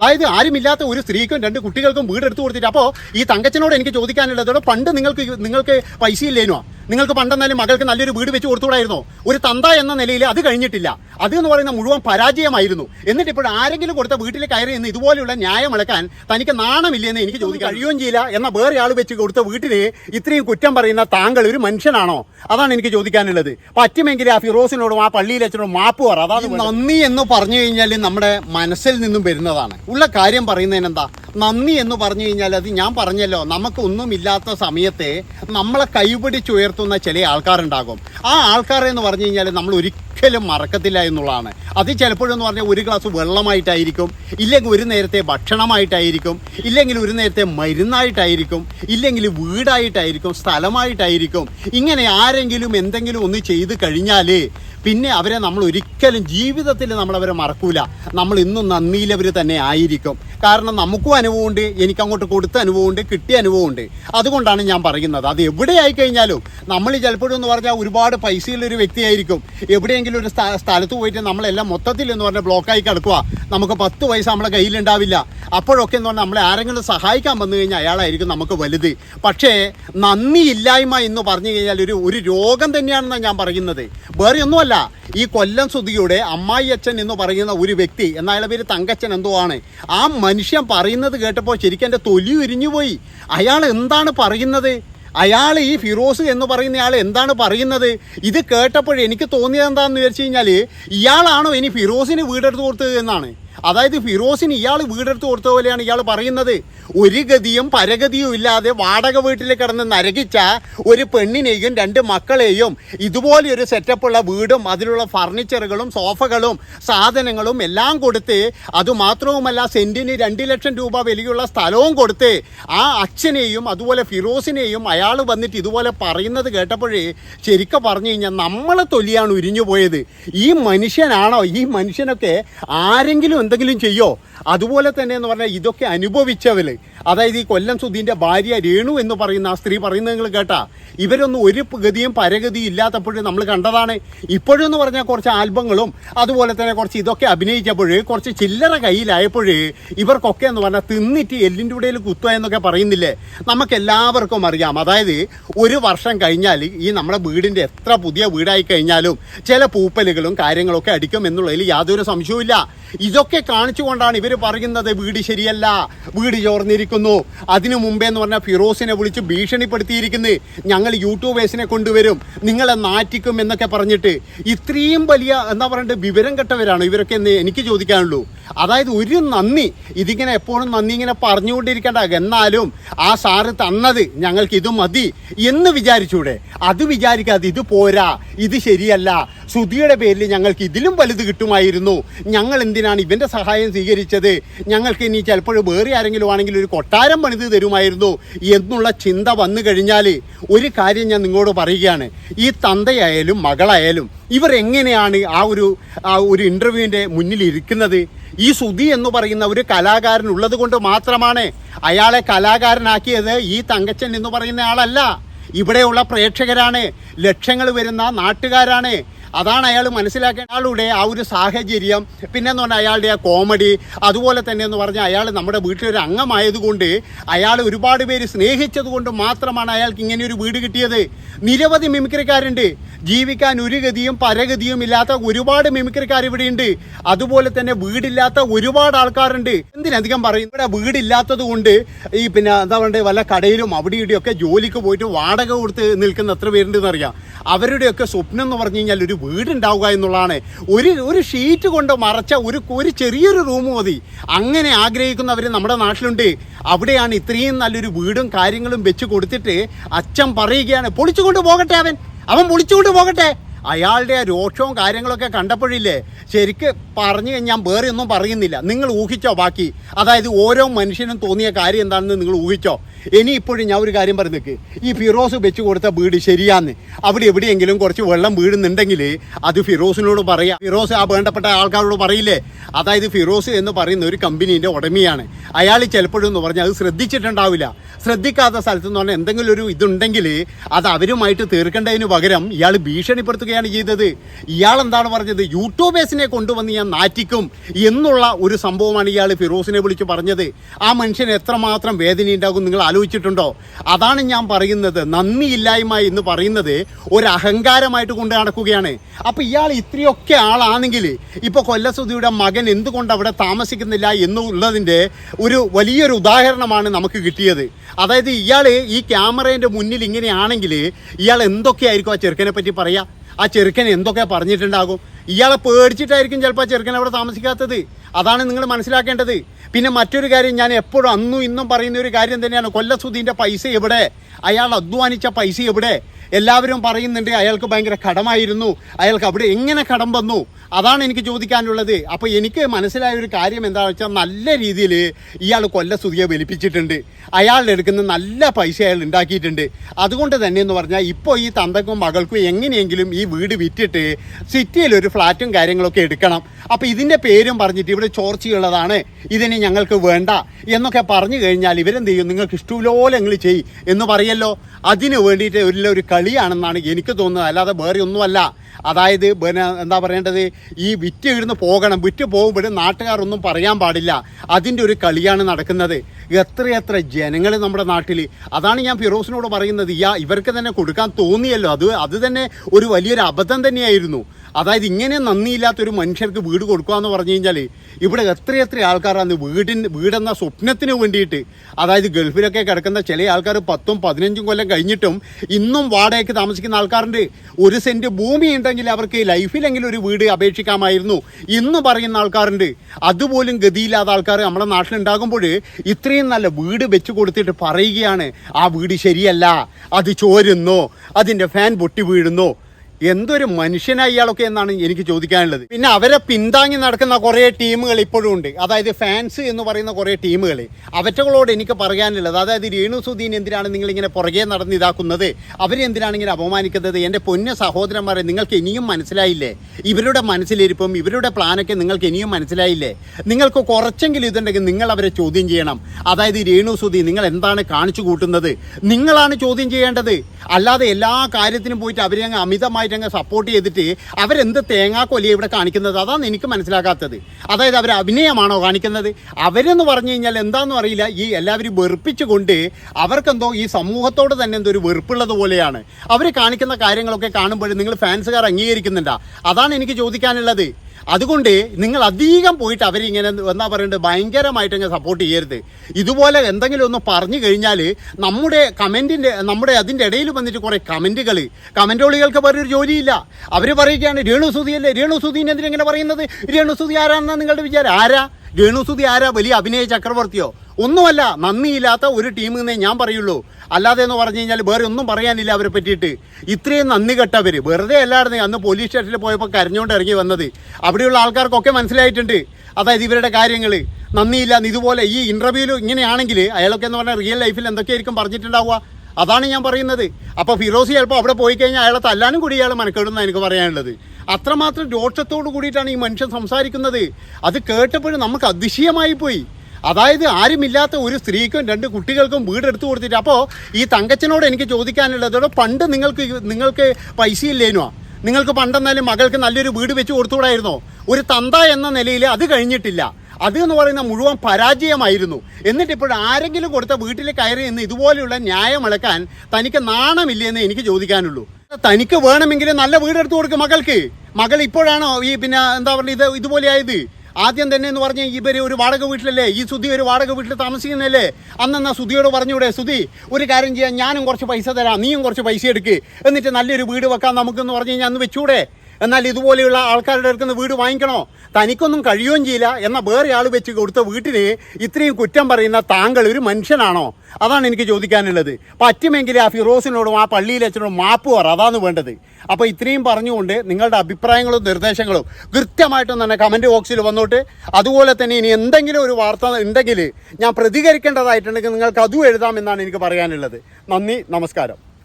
അതായത് ആരുമില്ലാത്ത ഒരു സ്ത്രീക്കും രണ്ട് കുട്ടികൾക്കും വീടെടുത്ത് കൊടുത്തിട്ട് അപ്പോൾ ഈ തങ്കച്ചനോട് എനിക്ക് ചോദിക്കാനുള്ളത് പണ്ട് നിങ്ങൾക്ക് നിങ്ങൾക്ക് പൈസ ഇല്ലേനോ നിങ്ങൾക്ക് പണ്ടെന്നാലും മകൾക്ക് നല്ലൊരു വീട് വെച്ച് കൊടുത്തുകൂടായിരുന്നോ? ഒരു തന്ത എന്ന നിലയിൽ അത് കഴിഞ്ഞിട്ടില്ല. അത് എന്ന് പറയുന്ന മുഴുവൻ പരാജയമായിരുന്നു. എന്നിട്ട് ഇപ്പോൾ ആരെങ്കിലും കൊടുത്ത വീട്ടിൽ കയറി നിന്ന് ഇതുപോലെയുള്ള ന്യായം അളക്കാൻ തനിക്ക് നാണമില്ലെന്ന് എനിക്ക് ചോദിക്കാൻ കഴിയുകയും ചെയ്യില്ല എന്ന വേറെ ആൾ വെച്ച് കൊടുത്ത വീട്ടിലെ ഇത്രയും കുറ്റം പറയുന്ന താങ്കൾ ഒരു മനുഷ്യനാണോ? അതാണ് എനിക്ക് ചോദിക്കാനുള്ളത്. പറ്റുമെങ്കിൽ ആ ഫിറോസിനോടും ആ പള്ളിയിൽ അച്ഛനോടും മാപ്പ് പറ. അതാണ് നന്ദി എന്ന് പറഞ്ഞു കഴിഞ്ഞാൽ നമ്മുടെ മനസ്സിൽ നിന്നും വരുന്നതാണ്. ഉള്ള കാര്യം പറയുന്നതിനെന്താ? നന്ദി എന്ന് പറഞ്ഞു കഴിഞ്ഞാൽ അത് ഞാൻ പറഞ്ഞല്ലോ. നമുക്ക് ഒന്നുമില്ലാത്ത സമയത്തെ നമ്മളെ കൈപിടിച്ചുയർത്തുന്ന ചില ആൾക്കാരുണ്ടാകും. ആ ആൾക്കാരെന്ന് പറഞ്ഞു കഴിഞ്ഞാൽ നമ്മൾ ഒരിക്കലും മറക്കത്തില്ല എന്നുള്ളതാണ്. അത് ചിലപ്പോഴെന്ന് പറഞ്ഞാൽ ഒരു ഗ്ലാസ് വെള്ളമായിട്ടായിരിക്കും ഇല്ലെങ്കിൽ ഒരു നേരത്തെ ഭക്ഷണമായിട്ടായിരിക്കും ഇല്ലെങ്കിൽ ഒരു നേരത്തെ മരുന്നായിട്ടായിരിക്കും ഇല്ലെങ്കിൽ വീടായിട്ടായിരിക്കും സ്ഥലമായിട്ടായിരിക്കും. ഇങ്ങനെ ആരെങ്കിലും എന്തെങ്കിലും ഒന്ന് ചെയ്ത് കഴിഞ്ഞാൽ പിന്നെ അവരെ നമ്മൾ ഒരിക്കലും ജീവിതത്തിൽ നമ്മളവരെ മറക്കൂല. നമ്മൾ ഇന്നും നന്ദിയിലവർ തന്നെ ആയിരിക്കും. കാരണം നമുക്കും അനുഭവമുണ്ട് എനിക്ക് അങ്ങോട്ട് കൊടുത്ത അനുഭവമുണ്ട് കിട്ടിയ അനുഭവമുണ്ട്. അതുകൊണ്ടാണ് ഞാൻ പറയുന്നത്. അത് എവിടെ ആയി കഴിഞ്ഞാലും നമ്മൾ ചിലപ്പോഴും എന്ന് പറഞ്ഞാൽ ഒരുപാട് പൈസയുള്ളൊരു വ്യക്തിയായിരിക്കും. എവിടെയെങ്കിലും ഒരു സ്ഥലത്ത് പോയിട്ട് നമ്മളെല്ലാം മൊത്തത്തിൽ എന്ന് പറഞ്ഞാൽ ബ്ലോക്കായി കിടക്കുക നമുക്ക് പത്ത് പൈസ നമ്മളെ കയ്യിലുണ്ടാവില്ല. അപ്പോഴൊക്കെ എന്ന് പറഞ്ഞാൽ നമ്മളെ ആരെങ്കിലും സഹായിക്കാൻ വന്നു കഴിഞ്ഞാൽ അയാളായിരിക്കും നമുക്ക് വലുത്. പക്ഷേ നന്ദിയില്ലായ്മ എന്ന് പറഞ്ഞു കഴിഞ്ഞാൽ ഒരു ഒരു രോഗം തന്നെയാണെന്നാണ് ഞാൻ പറയുന്നത്. വേറെ ഒന്നുമല്ല ഈ കൊല്ലം സുധിയുടെ അമ്മായി അച്ഛൻ എന്ന് പറയുന്ന ഒരു വ്യക്തി എന്നയാളെ പേര് തങ്കച്ചൻ എന്തോ ആണ് ആ മനുഷ്യൻ പറയുന്നത് കേട്ടപ്പോൾ ശരിക്കും എന്റെ തൊലി ഉരിഞ്ഞുപോയി അയാൾ എന്താണ് പറയുന്നത്? അയാൾ ഈ ഫിറോസ് എന്ന് പറയുന്ന ആൾ എന്താണ് പറയുന്നത്? ഇത് കേട്ടപ്പോൾ എനിക്ക് തോന്നിയത് എന്താണെന്ന് വിചാരിച്ചു കഴിഞ്ഞാൽ ഇയാളാണോ ഇനി ഫിറോസിന് വീടെടുത്ത് കൊടുത്തത് എന്നാണ്. അതായത് ഫിറോസിന് ഇയാൾ വീടെടുത്ത് കൊടുത്ത പോലെയാണ് ഇയാൾ പറയുന്നത്. ഒരു ഗതിയും പരഗതിയും ഇല്ലാതെ വാടക വീട്ടിൽ കിടന്ന് നരകിച്ച ഒരു പെണ്ണിനെയും രണ്ട് മക്കളെയും ഇതുപോലെ ഒരു സെറ്റപ്പുള്ള വീടും അതിലുള്ള ഫർണിച്ചറുകളും സോഫകളും സാധനങ്ങളും എല്ലാം കൊടുത്ത് അതുമാത്രവുമല്ല സെന്റിന് രണ്ട് ലക്ഷം രൂപ വിലയുള്ള സ്ഥലവും കൊടുത്ത് ആ അച്ഛനെയും അതുപോലെ ഫിറോസിനെയും അയാൾ വന്നിട്ട് ഇതുപോലെ പറയുന്നത് കേട്ടപ്പോഴേ ശരിക്കും പറഞ്ഞു കഴിഞ്ഞാൽ നമ്മളെ തൊലിയാണ് ഉരിഞ്ഞു പോയത്. ഈ മനുഷ്യനാണോ? ഈ മനുഷ്യനൊക്കെ ആരെങ്കിലും എന്തെങ്കിലും ചെയ്യോ? അതുപോലെ തന്നെ എന്ന് പറഞ്ഞാൽ ഇതൊക്കെ അനുഭവിച്ചവര് അതായത് ഈ കൊല്ലം സുധീന്റെ ഭാര്യ രേണു എന്ന് പറയുന്ന ആ സ്ത്രീ പറയുന്നത് നിങ്ങൾ കേട്ടാ? ഇവരൊന്നും ഒരു ഗതിയും പരഗതിയും ഇല്ലാത്തപ്പോഴും നമ്മൾ കണ്ടതാണ്. ഇപ്പോഴും എന്ന് പറഞ്ഞാൽ കുറച്ച് ആൽബങ്ങളും അതുപോലെ തന്നെ കുറച്ച് ഇതൊക്കെ അഭിനയിച്ചപ്പോൾ കുറച്ച് ചില്ലറ കയ്യിലായപ്പോൾ ഇവർക്കൊക്കെ എന്ന് പറഞ്ഞാൽ തിന്നിട്ട് എല്ലിന്റെ ഉടയിൽ കുത്തുക എന്നൊക്കെ പറയുന്നില്ലേ? നമുക്ക് എല്ലാവർക്കും അറിയാം. അതായത് ഒരു വർഷം കഴിഞ്ഞാൽ ഈ നമ്മുടെ വീടിന്റെ എത്ര പുതിയ വീടായി കഴിഞ്ഞാലും ചില പൂപ്പലുകളും കാര്യങ്ങളൊക്കെ അടിക്കും എന്നുള്ളതിൽ യാതൊരു സംശയവുമില്ല. ഇതൊക്കെ കാണിച്ചുകൊണ്ടാണ് ഇവർ പറയുന്നത് വീട് ശരിയല്ല വീട് ചോർന്നിരിക്കുന്നു അതിനു മുമ്പേ എന്ന് പറഞ്ഞാൽ ഫിറോസിനെ വിളിച്ച് ഭീഷണിപ്പെടുത്തിയിരിക്കുന്നത് ഞങ്ങൾ യൂട്യൂബേഴ്സിനെ കൊണ്ടുവരും. നിങ്ങളെ നാറ്റിക്കും എന്നൊക്കെ പറഞ്ഞിട്ട് ഇത്രയും വലിയ എന്താ പറയണ്ടത് വിവരം കെട്ടവരാണ്? ഇവരൊക്കെ എന്ന് എനിക്ക് ചോദിക്കാനുള്ളൂ. അതായത് ഒരു നന്ദി. ഇതിങ്ങനെ എപ്പോഴും നന്ദി ഇങ്ങനെ പറഞ്ഞുകൊണ്ടിരിക്കേണ്ട. എന്നാലും ആ സാറ് തന്നത് ഞങ്ങൾക്ക് ഇത് മതി എന്ന് വിചാരിച്ചൂടെ. അത് വിചാരിക്കാതെ ഇത് പോരാ. ഇത് ശരിയല്ല. ശ്രുതിയുടെ പേരിൽ ഞങ്ങൾക്ക് ഇതിലും വലുത് കിട്ടുമായിരുന്നു. ഞങ്ങൾ എന്തിനാണ് ഇവന്റെ സഹായം സ്വീകരിച്ചത്? ഞങ്ങൾക്ക് ഇനി ചിലപ്പോൾ വേറെ ആരെങ്കിലും ആണെങ്കിൽ ഒരു കൊട്ടാരം പണിത് തരുമായിരുന്നു എന്നുള്ള ചിന്ത വന്നു കഴിഞ്ഞാൽ ഒരു കാര്യം ഞാൻ നിങ്ങളോട് പറയുകയാണ്. ഈ തന്തയായാലും മകളായാലും ഇവർ എങ്ങനെയാണ് ആ ഒരു ആ ഒരു ഇന്റർവ്യൂവിന്റെ മുന്നിൽ ഇരിക്കുന്നത്? ഈ സുധി എന്ന് പറയുന്ന ഒരു കലാകാരൻ ഉള്ളത് കൊണ്ട് മാത്രമാണ് അയാളെ കലാകാരനാക്കിയത് ഈ തങ്കച്ചൻ എന്ന് പറയുന്ന ആളല്ല. ഇവിടെയുള്ള പ്രേക്ഷകരാണ്. ലക്ഷങ്ങൾ വരുന്ന നാട്ടുകാരാണ്. അതാണ് അയാൾ മനസ്സിലാക്കേണ്ട അയാളുടെ ആ ഒരു സാഹചര്യം. പിന്നെ എന്ന് പറഞ്ഞാൽ അയാളുടെ ആ കോമഡി അതുപോലെ തന്നെ എന്ന് പറഞ്ഞാൽ അയാൾ നമ്മുടെ വീട്ടിലൊരു അംഗമായതുകൊണ്ട് അയാൾ ഒരുപാട് പേര് സ്നേഹിച്ചത് കൊണ്ട് മാത്രമാണ് അയാൾക്ക് ഇങ്ങനെ ഒരു വീട് കിട്ടിയത്. നിരവധി മിമിക്രിക്കാരുണ്ട്. ജീവിക്കാൻ ഒരു ഗതിയും പരഗതിയും ഇല്ലാത്ത ഒരുപാട് മിമിക്രിക്കാർ ഇവിടെയുണ്ട്. അതുപോലെ തന്നെ വീടില്ലാത്ത ഒരുപാട് ആൾക്കാരുണ്ട്. എന്തിനധികം പറയും? ഇവിടെ വീടില്ലാത്തത് കൊണ്ട് ഈ പിന്നെ എന്താ പറയുക വല്ല കടയിലും അവിടെ ഇവിടെയൊക്കെ ജോലിക്ക് പോയിട്ട് വാടക കൊടുത്ത് നിൽക്കുന്ന എത്ര പേരുണ്ടെന്ന് അറിയാം അവരുടെയൊക്കെ സ്വപ്നം എന്ന് പറഞ്ഞു കഴിഞ്ഞാൽ ഒരു വീടുണ്ടാവുക എന്നുള്ളതാണ്. ഒരു ഒരു ഷീറ്റ് കൊണ്ട് മറച്ച ഒരു ഒരു ചെറിയൊരു റൂം മതി. അങ്ങനെ ആഗ്രഹിക്കുന്നവർ നമ്മുടെ നാട്ടിലുണ്ട്. അവിടെയാണ് ഇത്രയും നല്ലൊരു വീടും കാര്യങ്ങളും വെച്ച് കൊടുത്തിട്ട് അച്ഛൻ പറയുകയാണ് പൊളിച്ചുകൊണ്ട് പോകട്ടെ അവൻ. അവൻ പൊളിച്ചുകൊണ്ട് പോകട്ടെ. അയാളുടെ ആ രോഷവും കാര്യങ്ങളൊക്കെ കണ്ടപ്പോഴില്ലേ ശരിക്ക് പറഞ്ഞു കഴിഞ്ഞാൽ വേറെ ഒന്നും പറയുന്നില്ല. നിങ്ങൾ ഊഹിച്ചോ ബാക്കി? അതായത് ഓരോ മനുഷ്യനും തോന്നിയ കാര്യം എന്താണെന്ന് നിങ്ങൾ ഊഹിച്ചോ? ഇനി ഇപ്പോഴും ഞാൻ ഒരു കാര്യം പറഞ്ഞു നിൽക്ക് ഈ ഫിറോസ് വെച്ച് കൊടുത്ത വീട് ശരിയാന്ന്. അവിടെ എവിടെയെങ്കിലും കുറച്ച് വെള്ളം വീഴുന്നുണ്ടെങ്കിൽ അത് ഫിറോസിനോട് പറയാം. ഫിറോസ് ആ വേണ്ടപ്പെട്ട ആൾക്കാരോട് പറയില്ലേ? അതായത് ഫിറോസ് എന്ന് പറയുന്ന ഒരു കമ്പനീന്റെ ഉടമയാണ്. അയാൾ ചിലപ്പോഴും എന്ന് പറഞ്ഞാൽ അത് ശ്രദ്ധിച്ചിട്ടുണ്ടാവില്ല. ശ്രദ്ധിക്കാത്ത സ്ഥലത്ത് എന്ന് പറഞ്ഞാൽ എന്തെങ്കിലും ഒരു ഇതുണ്ടെങ്കിൽ അത് അവരുമായിട്ട് തീർക്കേണ്ടതിന് പകരം ഇയാൾ ഭീഷണിപ്പെടുത്തുകയാണ് ചെയ്തത്. ഇയാൾ എന്താണ് പറഞ്ഞത്? യൂട്യൂബേഴ്സിനെ കൊണ്ടുവന്ന് ഞാൻ നാറ്റിക്കും എന്നുള്ള ഒരു സംഭവമാണ് ഇയാൾ ഫിറോസിനെ വിളിച്ച് പറഞ്ഞത്. ആ മനുഷ്യന് എത്രമാത്രം വേദന ഉണ്ടാകും നിങ്ങൾ ആലോചിച്ചിട്ടുണ്ടോ? അതാണ് ഞാൻ പറയുന്നത്. നന്ദിയില്ലായ്മ എന്ന് പറയുന്നത് ഒരു അഹങ്കാരമായിട്ട് കൊണ്ട് നടക്കുകയാണ്. അപ്പം ഇയാൾ ഇത്രയൊക്കെ ആളാണെങ്കിൽ ഇപ്പോൾ കൊല്ലസുധിയുടെ മകൻ എന്തുകൊണ്ട് അവിടെ താമസിക്കുന്നില്ല എന്നുള്ളതിന്റെ ഒരു വലിയൊരു ഉദാഹരണമാണ് നമുക്ക് കിട്ടിയത്. അതായത് ഇയാൾ ഈ ക്യാമറേന്റെ മുന്നിൽ ഇങ്ങനെയാണെങ്കിൽ ഇയാൾ എന്തൊക്കെയായിരിക്കും ആ ചെറുക്കനെ പറ്റി പറയുക ആ ചെറുക്കൻ എന്തൊക്കെ പറഞ്ഞിട്ടുണ്ടാകും? ഇയാളെ പേടിച്ചിട്ടായിരിക്കും ചിലപ്പോൾ ആ ചെറുക്കൻ അവിടെ താമസിക്കാത്തത്. അതാണ് നിങ്ങൾ മനസ്സിലാക്കേണ്ടത്. പിന്നെ മറ്റൊരു കാര്യം ഞാൻ എപ്പോഴും അന്നും ഇന്നും പറയുന്ന ഒരു കാര്യം തന്നെയാണ്. കൊല്ലസുദീന്റെ പൈസ എവിടെ? അയാൾ അധ്വാനിച്ച പൈസ എവിടെ? എല്ലാവരും പറയുന്നുണ്ട് അയാൾക്ക് ഭയങ്കര കടമായിരുന്നു. അയാൾക്ക് അവിടെ എങ്ങനെ കടം വന്നു? അതാണ് എനിക്ക് ചോദിക്കാനുള്ളത്. അപ്പോൾ എനിക്ക് മനസ്സിലായ ഒരു കാര്യം എന്താണെന്ന് വെച്ചാൽ നല്ല രീതിയിൽ ഇയാൾ കൊല്ലസുതിയെ വലിപ്പിച്ചിട്ടുണ്ട്. അയാളുടെ എടുക്കുന്ന നല്ല പൈസ അയാൾ ഉണ്ടാക്കിയിട്ടുണ്ട്. അതുകൊണ്ട് തന്നെ എന്ന് പറഞ്ഞാൽ ഇപ്പോൾ ഈ തന്തക്കും മകൾക്കും എങ്ങനെയെങ്കിലും ഈ വീട് വിറ്റിട്ട് സിറ്റിയിൽ ഒരു ഫ്ലാറ്റും കാര്യങ്ങളൊക്കെ എടുക്കണം. അപ്പോൾ ഇതിന്റെ പേരും പറഞ്ഞിട്ട് ഇവിടെ ചോർച്ചയുള്ളതാണ് ഇതിന് ഞങ്ങൾക്ക് വേണ്ട എന്നൊക്കെ പറഞ്ഞു കഴിഞ്ഞാൽ ഇവരെന്ത് ചെയ്യും? നിങ്ങൾക്ക് ഇഷ്ടമില്ലോലെ നിങ്ങൾ ചെയ്യും എന്ന് പറയല്ലോ. അതിന് വേണ്ടിയിട്ട് ഒരു ഒരു കളിയാണെന്നാണ് എനിക്ക് തോന്നുന്നത്. അല്ലാതെ വേറെ ഒന്നുമല്ല. അതായത് പിന്നെ എന്താ പറയേണ്ടത്? ഈ വിറ്റ് ഇടുന്ന് പോകണം. വിറ്റ് പോകുമ്പോഴും നാട്ടുകാരൊന്നും പറയാൻ പാടില്ല. അതിന്റെ ഒരു കളിയാണ് നടക്കുന്നത്. എത്രയെത്ര ജനങ്ങൾ നമ്മുടെ നാട്ടിൽ അതാണ് ഞാൻ ഫിറോസിനോട് പറയുന്നത്. യാ ഇവർക്ക് തന്നെ കൊടുക്കാൻ തോന്നിയല്ലോ. അത് അത് തന്നെ ഒരു വലിയൊരു അബദ്ധം തന്നെയായിരുന്നു. അതായത് ഇങ്ങനെ നന്ദിയില്ലാത്തൊരു മനുഷ്യർക്ക് വീട് കൊടുക്കുക എന്ന് പറഞ്ഞു കഴിഞ്ഞാൽ ഇവിടെ എത്രയെത്ര ആൾക്കാരാണ് വീടിന് വീടെന്ന സ്വപ്നത്തിന് വേണ്ടിയിട്ട്. അതായത് ഗൾഫിലൊക്കെ കിടക്കുന്ന ചില ആൾക്കാർ പത്തും പതിനഞ്ചും കൊല്ലം കഴിഞ്ഞിട്ടും ഇന്നും വാടകയ്ക്ക് താമസിക്കുന്ന ആൾക്കാരുണ്ട്. ഒരു സെന്റ് ഭൂമി ഉണ്ടെങ്കിൽ അവർക്ക് ലൈഫിലെങ്കിലും ഒരു വീട് അപേക്ഷിക്കാമായിരുന്നു ഇന്ന് പറയുന്ന ആൾക്കാരുണ്ട്. അതുപോലും ഗതിയില്ലാത്ത ആൾക്കാർ നമ്മുടെ നാട്ടിലുണ്ടാകുമ്പോൾ ഇത്രയും നല്ല വീട് വെച്ച് കൊടുത്തിട്ട് പറയുകയാണ് ആ വീട് ശരിയല്ല. അത് ചോരുന്നോ. അതിന്റെ ഫാൻ പൊട്ടി വീഴുന്നോ. എന്തൊരു മനുഷ്യനായി ഇയാളൊക്കെ എന്നാണ് എനിക്ക് ചോദിക്കാനുള്ളത്. പിന്നെ അവരെ പിന്താങ്ങി നടക്കുന്ന കുറേ ടീമുകൾ ഇപ്പോഴും ഉണ്ട്. അതായത് ഫാൻസ് എന്ന് പറയുന്ന കുറേ ടീമുകൾ. അവറ്റകളോട് എനിക്ക് പറയാനുള്ളത് അതായത് രേണു സുദീൻ എന്തിനാണ് നിങ്ങളിങ്ങനെ പുറകെ നടന്ന് ഇതാക്കുന്നത്? അവരെന്തിനാണ് ഇങ്ങനെ അപമാനിക്കുന്നത്? എന്റെ പൊന്ന സഹോദരന്മാരെ നിങ്ങൾക്ക് ഇനിയും മനസ്സിലായില്ലേ? ഇവരുടെ മനസ്സിലിരിപ്പും ഇവരുടെ പ്ലാനൊക്കെ നിങ്ങൾക്ക് ഇനിയും മനസ്സിലായില്ലേ? നിങ്ങൾക്ക് കുറച്ചെങ്കിലും ഇതുണ്ടെങ്കിൽ നിങ്ങൾ അവരെ ചോദ്യം ചെയ്യണം. അതായത് രേണു സുദീൻ നിങ്ങൾ എന്താണ് കാണിച്ചു കൂട്ടുന്നത്? നിങ്ങളാണ് ചോദ്യം ചെയ്യേണ്ടത്. അല്ലാതെ എല്ലാ കാര്യത്തിനും പോയിട്ട് അവരെ അങ്ങ് അമിതമായിട്ട് അങ്ങ് സപ്പോർട്ട് ചെയ്തിട്ട് അവരെന്ത് തേങ്ങാക്കൊലിയെ ഇവിടെ കാണിക്കുന്നത്? അതാണ് എനിക്ക് മനസ്സിലാക്കാത്തത് അതായത് അവർ അഭിനയമാണോ കാണിക്കുന്നത്? അവരെന്ന് പറഞ്ഞു കഴിഞ്ഞാൽ എന്താണെന്ന് അറിയില്ല. ഈ എല്ലാവരും വെറുപ്പിച്ചുകൊണ്ട് അവർക്കെന്തോ ഈ സമൂഹത്തോട് തന്നെ എന്തോ ഒരു വെറുപ്പുള്ളത് പോലെയാണ്. അവർ കാണിക്കുന്ന കാര്യങ്ങളൊക്കെ കാണുമ്പോൾ നിങ്ങൾ ഫാൻസുകാർ അംഗീകരിക്കുന്നുണ്ടാ? അതാണ് എനിക്ക് ചോദിക്കാനുള്ളത്. അതുകൊണ്ട് നിങ്ങൾ അധികം പോയിട്ട് അവരിങ്ങനെ എന്താ പറയുന്നത് ഭയങ്കരമായിട്ട് അങ്ങ് സപ്പോർട്ട് ചെയ്യരുത്. ഇതുപോലെ എന്തെങ്കിലും ഒന്ന് പറഞ്ഞു കഴിഞ്ഞാൽ നമ്മുടെ കമന്റിന്റെ നമ്മുടെ അതിന്റെ ഇടയിൽ വന്നിട്ട് കുറേ കമന്റുകൾ കമന്റോളികൾക്ക് വേറൊരു ജോലിയില്ല. അവർ പറയുകയാണ് രേണു സുധിയല്ലേ രേണു സുധീൻ എന്തിനെങ്ങനെ പറയുന്നത്? രേണു സുധി ആരാണെന്നാണ് നിങ്ങളുടെ വിചാരം? ആരാ? രേണു സുധി ആരാ? വലിയ അഭിനയ ചക്രവർത്തിയോ? ഒന്നുമല്ല നന്ദിയില്ലാത്ത ഒരു ടീമിൽ ഞാൻ പറയുള്ളൂ. അല്ലാതെ എന്ന് പറഞ്ഞു കഴിഞ്ഞാൽ വേറെ ഒന്നും പറയാനില്ല അവരെ പറ്റിയിട്ട്. ഇത്രയും നന്ദി കെട്ടവർ വെറുതെ അല്ലായിരുന്നു അന്ന് പോലീസ് സ്റ്റേഷനിൽ പോയപ്പോൾ കരഞ്ഞുകൊണ്ട് ഇറങ്ങി വന്നത്. അവിടെയുള്ള ആൾക്കാർക്കൊക്കെ മനസ്സിലായിട്ടുണ്ട്. അതായത് ഇവരുടെ കാര്യങ്ങൾ നന്ദിയില്ല ഇതുപോലെ ഈ ഇന്റർവ്യൂവിൽ ഇങ്ങനെയാണെങ്കിൽ അയാളൊക്കെ എന്ന് പറഞ്ഞാൽ റിയൽ ലൈഫിൽ എന്തൊക്കെയായിരിക്കും പറഞ്ഞിട്ടുണ്ടാവുക? അതാണ് ഞാൻ പറയുന്നത്. അപ്പോൾ ഫിറോസി ചിലപ്പോൾ അവിടെ പോയി കഴിഞ്ഞാൽ അയാളെ തല്ലാനും കൂടി അയാൾ മനക്കെടുന്ന എനിക്ക് പറയാനുള്ളത്. അത്രമാത്രം രോക്ഷത്തോട് കൂടിയിട്ടാണ് ഈ മനുഷ്യൻ സംസാരിക്കുന്നത്. അത് കേട്ടപ്പോഴും നമുക്ക് അതിശയമായി പോയി. അതായത് ആരുമില്ലാത്ത ഒരു സ്ത്രീക്കും രണ്ട് കുട്ടികൾക്കും വീട് എടുത്തു കൊടുത്തിട്ട് അപ്പോൾ ഈ തങ്കച്ചനോട് എനിക്ക് ചോദിക്കാനുള്ളത് പണ്ട് നിങ്ങൾക്ക് നിങ്ങൾക്ക് പൈസ ഇല്ലേനോ നിങ്ങൾക്ക് പണ്ടെന്നാലും മകൾക്ക് നല്ലൊരു വീട് വെച്ച് കൊടുത്തുകൂടായിരുന്നോ? ഒരു തന്ത എന്ന നിലയിൽ അത് കഴിഞ്ഞിട്ടില്ല. അത് എന്ന് പറയുന്ന മുഴുവൻ പരാജയമായിരുന്നു. എന്നിട്ട് ഇപ്പോൾ ആരെങ്കിലും കൊടുത്ത വീട്ടിൽ കയറി എന്ന് ഇതുപോലെയുള്ള ന്യായം ഇളക്കാൻ തനിക്ക് നാണമില്ലേ എന്ന് എനിക്ക് ചോദിക്കാനുള്ളൂ. തനിക്ക് വേണമെങ്കിൽ നല്ല വീട് എടുത്തു കൊടുക്കും മകൾക്ക്. മകൾ ഇപ്പോഴാണോ ഈ പിന്നെ എന്താ പറയുക ഇത് ഇതുപോലെ ആയത് ആദ്യം തന്നെ എന്ന് പറഞ്ഞാൽ ഇവർ ഒരു വാടക വീട്ടിലല്ലേ? ഈ സുധി ഒരു വാടക വീട്ടിൽ താമസിക്കുന്നല്ലേ അന്നെന്നാ സുധിയോട് പറഞ്ഞൂടെ സുധി ഒരു കാര്യം ചെയ്യാം ഞാനും കുറച്ച് പൈസ തരാം നീയും കുറച്ച് പൈസ എടുക്ക്. എന്നിട്ട് നല്ലൊരു വീട് വെക്കാം നമുക്കെന്ന് പറഞ്ഞു കഴിഞ്ഞാൽ അന്ന് വെച്ചൂടെ? എന്നാൽ ഇതുപോലെയുള്ള ആൾക്കാരുടെ അടുക്കുന്ന വീട് വാങ്ങിക്കണോ? തനിക്കൊന്നും കഴിയുകയും ചെയ്യില്ല എന്ന വേറെ ആൾ വെച്ച് കൊടുത്ത വീട്ടിന് ഇത്രയും കുറ്റം പറയുന്ന താങ്കൾ ഒരു മനുഷ്യനാണോ? അതാണ് എനിക്ക് ചോദിക്കാനുള്ളത്. പറ്റുമെങ്കിൽ ആ ഫിറോസിനോടും ആ പള്ളിയിൽ അച്ഛനോടും മാപ്പ് പറ അതാണ് വേണ്ടത്. അപ്പോൾ ഇത്രയും പറഞ്ഞുകൊണ്ട് നിങ്ങളുടെ അഭിപ്രായങ്ങളും നിർദ്ദേശങ്ങളും കൃത്യമായിട്ടും തന്നെ കമന്റ് ബോക്സിൽ വന്നോട്ട്. അതുപോലെ തന്നെ ഇനി എന്തെങ്കിലും ഒരു വാർത്ത ഉണ്ടെങ്കിൽ ഞാൻ പ്രതികരിക്കേണ്ടതായിട്ടുണ്ടെങ്കിൽ നിങ്ങൾക്ക് അതും എഴുതാമെന്നാണ് എനിക്ക് പറയാനുള്ളത്. നന്ദി നമസ്കാരം.